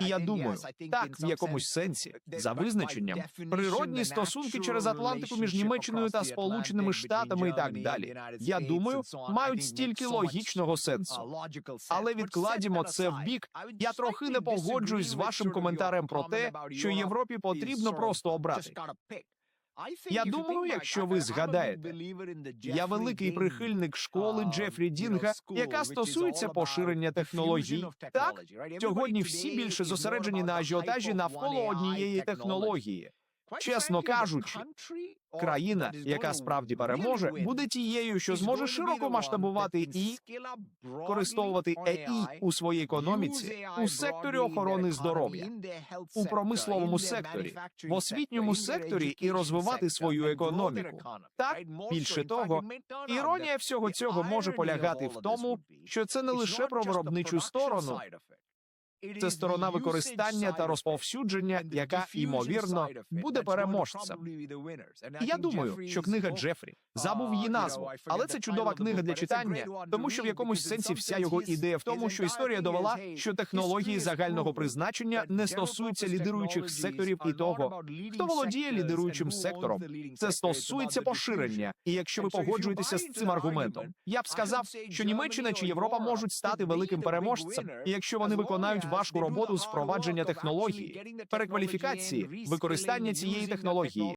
І я думаю, так в якомусь сенсі, за визначенням, природні стосунки через Атлантику між Німеччиною та Сполученими Штатами і так далі, я думаю, мають стільки логічного сенсу. Але відкладімо це в бік. Я трохи не погоджуюсь з вашим коментарем про те, що Європі потрібно просто обрати. Я думаю, якщо ви згадаєте, Я великий прихильник школи Джефрі Дінга, яка стосується поширення технологій. Так, сьогодні всі більше зосереджені на ажіотажі навколо однієї технології. Чесно кажучи, країна, яка справді переможе, буде тією, що зможе широко масштабувати і використовувати ЕІ у своїй економіці у секторі охорони здоров'я, у промисловому секторі, в освітньому секторі і розвивати свою економіку. Так, більше того, іронія всього цього може полягати в тому, що це не лише про виробничу сторону, це сторона використання та розповсюдження, яка ймовірно буде переможцем. Я думаю, що книга Джефрі забув її назву, але це чудова книга для читання, тому що в якомусь сенсі вся його ідея в тому, що історія довела, що технології загального призначення не стосуються лідируючих секторів і того, хто володіє лідируючим сектором. Це стосується поширення. І якщо ви погоджуєтеся з цим аргументом, я б сказав, що Німеччина чи Європа можуть стати великим переможцем, і якщо вони виконають важку роботу з впровадження технології, перекваліфікації, використання цієї технології,